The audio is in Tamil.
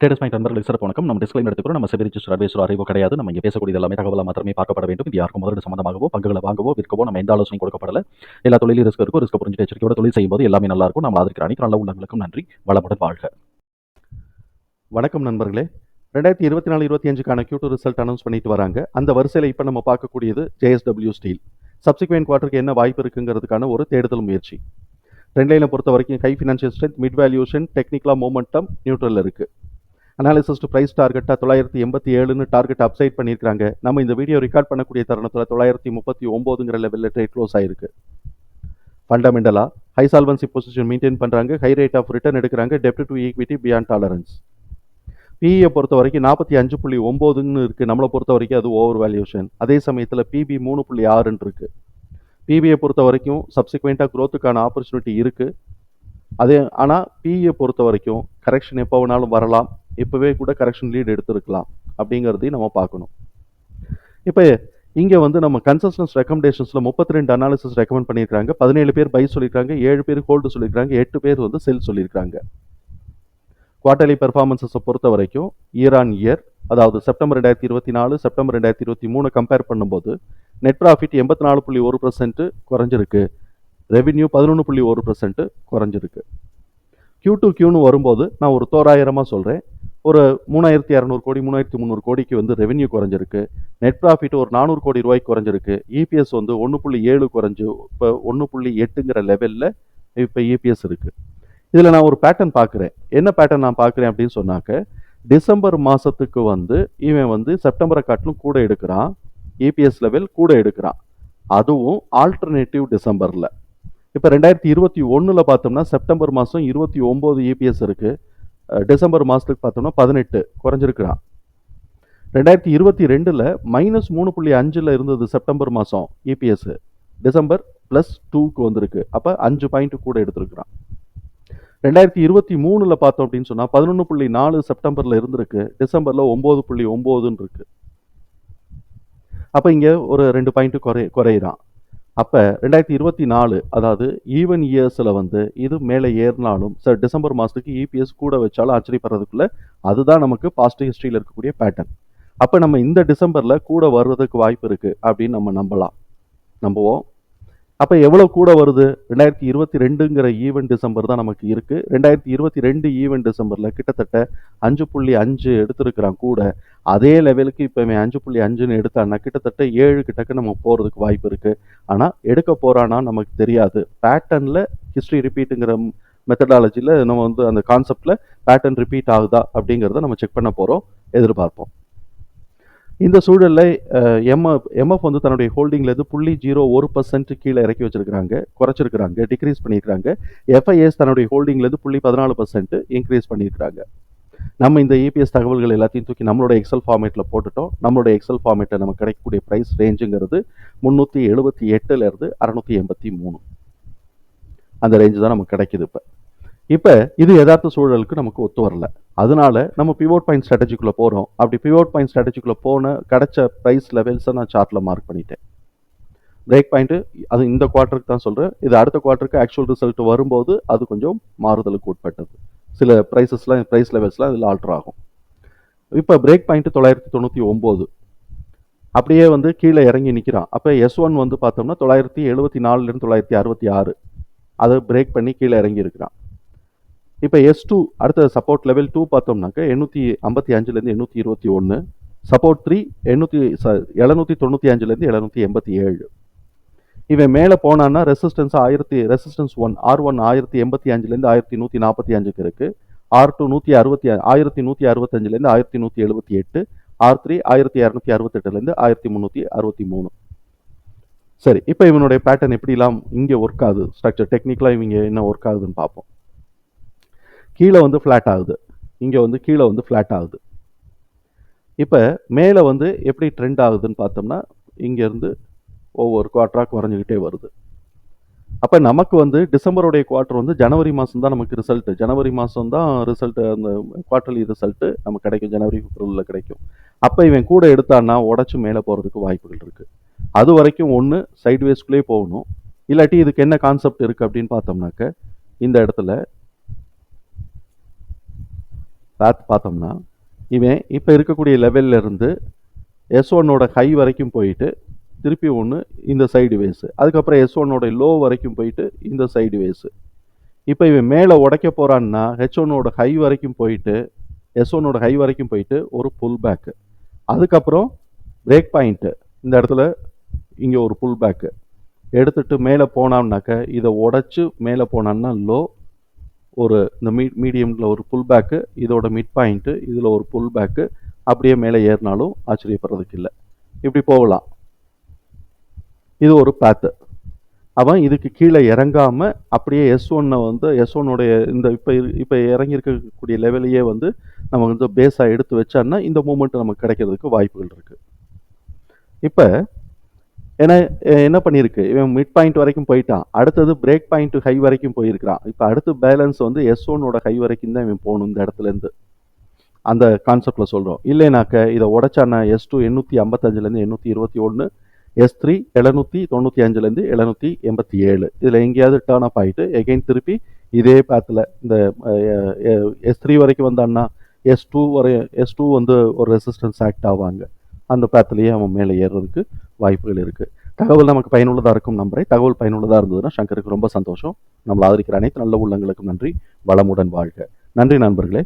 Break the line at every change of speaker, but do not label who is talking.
ட்ரேடர்ஸ் பாயிண்ட் நண்பர்களுக்கு சிறப்பு வணக்கம். நம்ம டிஸ்கிளைம் எடுத்துக்கிறோம் நம்ம செபி ரிஜிஸ்டர் அட்வைசர் அறிவோ கிடையாது. நம்ம இங்கே பேசக்கூடிய எல்லாமே தகவலாக மாத்திரமே பார்க்கப்பட வேண்டும். இது யாருக்கும் முதலீடு சம்பந்தமாகவோ பங்குகளை வாங்கவோ விற்கவோ நம்ம எந்த ஆலோசனை கொடுக்கப்படல. எல்லா தொழிலும் ரிஸ்க் இருக்கும் ரிஸ்க் புரிஞ்சு எச்சரிக்கையோட தொழில் செய்யும்போது எல்லாமே நல்லா இருக்கும். நம்ம ஆதரிக்கிற அனைத்து நல்ல உள்ளங்களுக்கும் நன்றி. வளமுடன் வாழ்க.
வணக்கம் நண்பர்களே. ரெண்டாயிரத்தி இருபத்தி நாலு இருபத்தி அஞ்சுக்கான கியூட்டு ரிசல்ட் அனௌன்ஸ் பண்ணிட்டு வராங்க. அந்த வரிசையில் இப்போ நம்ம பார்க்கக்கூடியது ஜேஎஸ்டபிள்யூ ஸ்டீல் சப்சிக்வெண்ட் குவார்ட்டருக்கு என்ன வாய்ப்பு இருக்குங்கிறதுக்கான ஒரு தேடுதல் முயற்சி. ட்ரெண்ட் லைனை பொறுத்த வரைக்கும் high financial strength mid valuation டெக்னிக்கலாக மூமெண்டம் நியூட்ரல் இருக்குது அனாலிசிஸ் டு ப்ரைஸ் டார்கெட்டாக தொள்ளாயிரத்தி எண்பத்தி ஏழுன்னு டார்கெட் அப்சைட் பண்ணியிருக்காங்க நம்ம இந்த வீடியோ ரெக்கார்ட் பண்ணக்கூடிய தருணத்தில் தொள்ளாயிரத்தி முப்பத்தி ஒம்போதுங்கிற லெவலில் ட்ரேட் க்ளோஸ் ஆயிருக்கு. ஃபண்டமெண்டலாக ஹை சால்வன்சி பொசிஷன் மெயின்டைன் பண்ணுறாங்க ஹை ரேட் ஆஃப் ரிட்டர்ன் எடுக்கிறாங்க. டெப்ட் டு ஈக்விட்டி பியாண்ட் டாலரன்ஸ் பிஇயை பொறுத்த வரைக்கும் நாற்பத்தி அஞ்சு புள்ளி ஒம்போதுன்னு இருக்குது நம்மளை பொறுத்த வரைக்கும் அது ஓவர் வேல்யூஷன் அதே சமயத்தில் பிபி மூணு புள்ளி ஆறுன்னு இருக்குது பிபியை பொறுத்த வரைக்கும் சப்சிக்வெண்ட்டாக க்ரோத்துக்கான ஆப்பர்ச்சுனிட்டி இருக்குது அதே ஆனால் பிஇயை பொறுத்த வரைக்கும் கரெக்ஷன் எப்போ வேணாலும் வரலாம். இப்போவே கூட கரெக்ஷன் லீட் எடுத்திருக்கலாம் அப்படிங்கிறதையும் நம்ம பார்க்கணும். இப்போ இங்கே வந்து நம்ம கன்சஸ்டன்ஸ் ரெக்கமெண்டேஷன்ஸில் முப்பத்தி ரெண்டு அனாலிசிஸ் ரெக்கமெண்ட் பண்ணியிருக்காங்க பதினேழு பேர் பை சொல்லியிருக்காங்க ஏழு பேர் ஹோல்டு சொல்லியிருக்காங்க எட்டு பேர் வந்து செல் சொல்லியிருக்காங்க குவார்டர்லி பெர்ஃபார்மன்ஸஸை பொறுத்த வரைக்கும் இயர் ஆன் இயர் அதாவது செப்டம்பர் ரெண்டாயிரத்தி இருபத்தி நாலு செப்டம்பர் ரெண்டாயிரத்தி இருபத்தி மூணு கம்பேர் பண்ணும்போது நெட் ப்ராஃபிட் எண்பத்தி நாலு புள்ளி ஒரு பர்சன்ட் குறைஞ்சிருக்கு. ரெவின்யூ பதினொன்று புள்ளி ஒரு பர்சன்ட்டு குறைஞ்சிருக்கு. க்யூ டு கியூன்னு வரும்போது நான் ஒரு தோராயிரமாக சொல்கிறேன் ஒரு மூணாயிரத்தி இரநூறு கோடி மூணாயிரத்தி முந்நூறு கோடிக்கு வந்து ரெவென்யூ குறைஞ்சிருக்கு. நெட் ப்ராஃபிட் ஒரு நானூறு கோடி ரூபாய்க்கு குறைஞ்சிருக்கு. இபிஎஸ் வந்து ஒன்று புள்ளி ஏழு குறைஞ்சு இப்போ ஒன்று புள்ளி எட்டுங்கிற லெவலில் இப்போ இபிஎஸ் இருக்குது இதில் நான் ஒரு பேட்டர்ன் பார்க்குறேன் என்ன பேட்டர்ன் நான் பார்க்குறேன் அப்படின்னு சொன்னாக்க டிசம்பர் மாதத்துக்கு வந்து இவன் வந்து செப்டம்பரை காட்டிலும் கூட எடுக்கிறான். இபிஎஸ் லெவல் கூட எடுக்கிறான். அதுவும் ஆல்டர்னேட்டிவ் டிசம்பரில். இப்போ ரெண்டாயிரத்தி இருபத்தி ஒன்றில் பார்த்தோம்னா செப்டம்பர் மாதம் இருபத்தி ஒம்பது இபிஎஸ் இருக்குது டிசம்பர் மாதத்துக்கு பார்த்தோம்னா பதினெட்டு குறைஞ்சிருக்கிறான். ரெண்டாயிரத்தி இருபத்தி ரெண்டில் மைனஸ் மூணு புள்ளி அஞ்சில் இருந்தது செப்டம்பர் மாதம் இபிஎஸ் டிசம்பர் ப்ளஸ் டூக்கு வந்திருக்கு. அப்போ அஞ்சு பாயிண்ட் கூட எடுத்திருக்கிறான். ரெண்டாயிரத்தி இருபத்தி மூணில் பார்த்தோம் அப்படின்னு சொன்னால் பதினொன்று புள்ளி நாலு செப்டம்பரில் இருந்திருக்கு. டிசம்பரில் ஒம்பது புள்ளி ஒம்போதுன்னு இருக்கு. அப்போ இங்கே ஒரு ரெண்டு பாயிண்ட்டு குறை குறையிறான். அப்போ ரெண்டாயிரத்தி இருபத்தி நாலு அதாவது ஈவன் இயர்ஸில் வந்து இது மேலே ஏறினாலும் சார் டிசம்பர் மாதத்துக்கு இபிஎஸ் கூட வச்சாலும் ஆச்சரியப்படுறதுக்குள்ள அதுதான் நமக்கு பாசிட்டிவ் ஹிஸ்ட்ரியில் இருக்கக்கூடிய பேட்டர்ன் அப்போ நம்ம இந்த டிசம்பரில் கூட வர்றதுக்கு வாய்ப்பு இருக்குது அப்படின்னு நம்ம நம்பலாம். நம்புவோம். அப்போ எவ்வளோ கூட வருது? ரெண்டாயிரத்தி இருபத்தி ரெண்டுங்கிற ஈவெண்ட் டிசம்பர் தான் நமக்கு இருக்குது ரெண்டாயிரத்தி இருபத்தி ரெண்டு ஈவெண்ட் டிசம்பரில் கிட்டத்தட்ட அஞ்சு புள்ளி அஞ்சு எடுத்திருக்கிறான் கூட. அதே லெவலுக்கு இப்போ இவன் அஞ்சு புள்ளி அஞ்சுன்னு எடுத்தான்னா கிட்டத்தட்ட ஏழு கிட்டக்கு நம்ம போகிறதுக்கு வாய்ப்பு இருக்குது ஆனால் எடுக்க போகிறான்னா நமக்கு தெரியாது. பேட்டர்னில் ஹிஸ்ட்ரி ரிப்பீட்டுங்கிற மெத்தடாலஜியில் நம்ம வந்து அந்த கான்செப்டில் பேட்டர்ன் ரிப்பீட் ஆகுதா அப்படிங்கிறத நம்ம செக் பண்ண போகிறோம் எதிர்பார்ப்போம். இந்த சூழலில் எம்எஃப் எம்எஃப் வந்து தன்னுடைய ஹோல்டிங்லேருந்து புள்ளி ஜீரோ ஒரு பர்சன்ட் கீழே இறக்கி வச்சிருக்கிறாங்க குறைச்சிருக்கிறாங்க டிக்ரீஸ் பண்ணியிருக்கிறாங்க. எஃப்ஐஎஸ் தன்னுடைய ஹோல்டிங்லேருந்து புள்ளி பதினாலு பர்சன்ட் இன்க்ரீஸ் பண்ணியிருக்கிறாங்க. நம்ம இந்த இபிஎஸ் தகவல்கள் எல்லாத்தையும் தூக்கி நம்மளோட எக்ஸல் ஃபார்மேட்டில் போட்டுட்டோம். நம்மளோட எக்ஸல் ஃபார்மேட்டில் நமக்கு கிடைக்கக்கூடிய ப்ரைஸ் ரேஞ்சுங்கிறது முந்நூற்றி எழுபத்தி எட்டுலேருந்து அறநூற்றி எண்பத்தி மூணு. அந்த ரேஞ்சு தான் நமக்கு கிடைக்குது இப்போ. இப்போ இது யதார்த்த சூழலுக்கு நமக்கு ஒத்து வரல. அதனால நம்ம பிவோட் பாயிண்ட் ஸ்ட்ராட்டஜிக்குள்ளே போகிறோம் அப்படி பிவோட் பாயிண்ட் ஸ்ட்ராட்டஜிக்குள்ளே போன கிடைச்ச ப்ரைஸ் லெவல்ஸை நான் சார்ட்டில் மார்க் பண்ணிட்டேன். பிரேக் பாயிண்ட்டு அது இந்த குவார்ட்டருக்கு தான் சொல்கிறேன் இது அடுத்த குவார்ட்டருக்கு ஆக்சுவல் ரிசல்ட் வரும்போது அது கொஞ்சம் மாறுதலுக்கு உட்பட்டது. சில ப்ரைஸஸ்லாம் ப்ரைஸ் லெவல்ஸ்லாம் இதில் ஆல்டர் ஆகும். இப்போ பிரேக் பாயிண்ட்டு தொள்ளாயிரத்தி தொண்ணூற்றி ஒம்பது. அப்படியே வந்து கீழே இறங்கி நிற்கிறான் அப்போ எஸ் ஒன் வந்து பார்த்தோம்னா தொள்ளாயிரத்தி எழுபத்தி நாலுலேருந்து தொள்ளாயிரத்தி அறுபத்தி ஆறு. அதை பிரேக் பண்ணி கீழே இறங்கி இருக்கிறான். இப்போ எஸ் டூ அடுத்த சப்போர்ட் லெவல் டூ பார்த்தோம்னாக்க எண்ணூற்றி ஐம்பத்தி அஞ்சுலேருந்து எண்ணூற்றி இருபத்தி ஒன்று சப்போர்ட் த்ரீ எண்ணூற்றி ச எழுநூற்றி தொண்ணூற்றி அஞ்சுலேருந்து எழுநூற்றி எண்பத்தி ஏழு. இவன் மேலே போனான்னா ரெசிஸ்டன்ஸ் ஆயிரத்தி ரெசிஸ்டன்ஸ் ஒன் ஆர் ஒன் ஆயிரத்தி எண்பத்தி அஞ்சுலேருந்து ஆயிரத்தி நூற்றி நாற்பத்தி அஞ்சுக்கு இருக்குது ஆர் டூ நூற்றி அறுபத்தி ஆயிரத்தி நூற்றி அறுபத்தஞ்சுலேருந்து ஆயிரத்தி நூற்றி எழுபத்தி எட்டு ஆர் த்ரீ ஆயிரத்தி இரநூத்தி அறுபத்தெட்டுலேருந்து ஆயிரத்தி முந்நூற்றி அறுபத்தி மூணு. சரி இப்போ இவனுடைய பேட்டர்ன் எப்படிலாம் இங்கே ஒர்க் ஆகுது? ஸ்ட்ரக்சர் டெக்னிக்கலாக இவங்க என்ன ஒர்க் ஆகுதுன்னு பார்ப்போம். கீழே வந்து ஃப்ளாட் ஆகுது. இங்கே வந்து கீழே வந்து ஃப்ளாட் ஆகுது. இப்போ மேலே வந்து எப்படி ட்ரெண்ட் ஆகுதுன்னு பார்த்தோம்னா இங்கேருந்து ஒவ்வொரு குவார்ட்டராக குறைஞ்சிக்கிட்டே வருது. அப்போ நமக்கு வந்து டிசம்பருடைய குவார்ட்டர் வந்து ஜனவரி மாதம் தான் நமக்கு ரிசல்ட்டு ஜனவரி மாதம் தான் ரிசல்ட்டு அந்த குவார்ட்டர்லி ரிசல்ட்டு நமக்கு கிடைக்கும். ஜனவரி பிப்ரவரியில் கிடைக்கும். அப்போ இவன் கூட எடுத்தான்னா உடச்சி மேலே போகிறதுக்கு வாய்ப்புகள் இருக்குது அது வரைக்கும் ஒன்று சைட்வேஸ்க்குள்ளே போகணும். இல்லாட்டி இதுக்கு என்ன கான்செப்ட் இருக்குது அப்படின்னு பார்த்தோம்னாக்க இந்த இடத்துல பார்த்து பார்த்தோம்னா இவன் இப்போ இருக்கக்கூடிய லெவல்லேருந்து எஸ் ஒன்னோட ஹை வரைக்கும் போயிட்டு திருப்பி ஒன்று இந்த சைடு வேஸு அதுக்கப்புறம் எஸ் ஒன்னோட லோ வரைக்கும் போயிட்டு இந்த சைடு வேஸு இப்போ இவன் மேலே உடைக்க போகிறான்னா ஹெச் ஒன்னோட ஹை வரைக்கும் போயிட்டு எஸ் ஒன்னோட ஹை வரைக்கும் போயிட்டு ஒரு புல் பேக்கு அதுக்கப்புறம் பிரேக் பாயிண்ட்டு இந்த இடத்துல இங்கே ஒரு புல் பேக்கு எடுத்துகிட்டு மேலே போனான்னாக்க இதை உடச்சி மேலே போனான்னா லோ ஒரு இந்த மீ மீடியமில் ஒரு புல் பேக்கு இதோட மிட் பாயிண்ட்டு இதில் ஒரு புல் பேக்கு அப்படியே மேலே ஏறினாலும் ஆச்சரியப்படுறதுக்கு இல்லை. இப்படி போகலாம். இது ஒரு பேத்து அவன் இதுக்கு கீழே இறங்காமல் அப்படியே எஸ் ஒன்னை வந்து எஸ் ஒன்னுடைய இந்த இப்போ இப்போ இறங்கி இருக்கக்கூடிய லெவலையே வந்து நம்ம வந்து பேஸாக எடுத்து வச்சான்னா இந்த மூமெண்ட் நமக்கு கிடைக்கிறதுக்கு வாய்ப்புகள் இருக்குது இப்போ ஏன்னா என்ன பண்ணியிருக்கு? இவன் மிட் பாயிண்ட் வரைக்கும் போயிட்டான். அடுத்தது பிரேக் பாயிண்ட் ஹை வரைக்கும் போயிருக்கிறான். இப்போ அடுத்து பேலன்ஸ் வந்து எஸ் ஒன்னோட ஹை வரைக்கும் தான் இவன் போகணும் இந்த இடத்துலேருந்து அந்த கான்செப்டில் சொல்கிறோம் இல்லைனாக்க இதை உடச்சான எஸ் டூ எண்ணூற்றி ஐம்பத்தஞ்சிலேருந்து எண்ணூற்றி இருபத்தி ஒன்று எஸ் த்ரீ எழுநூற்றி தொண்ணூற்றி அஞ்சுலேருந்து எழுநூற்றி எண்பத்தி ஏழு. இதில் எங்கேயாவது டேர்ன் அப் ஆகிட்டு எகைன் திருப்பி இதே பேத்தில் இந்த எஸ் த்ரீ வரைக்கும் வந்தான்னா எஸ் டூ வரை எஸ் டூ வந்து ஒரு ரெசிஸ்டன்ஸ் ஆக்ட் ஆவாங்க. அந்த பேத்துலேயே அவன் மேலே ஏறுறதுக்கு வாய்ப்புகள் இருக்குது தகவல் நமக்கு பயனுள்ளதாக இருக்கும் நம்புறேன். தகவல் பயனுள்ளதாக இருந்ததுன்னா சங்கருக்கு ரொம்ப சந்தோஷம். நம்மளை ஆதரிக்கிற அனைத்து நல்ல உள்ளங்களுக்கும் நன்றி. வளமுடன் வாழ்க. நன்றி நண்பர்களே.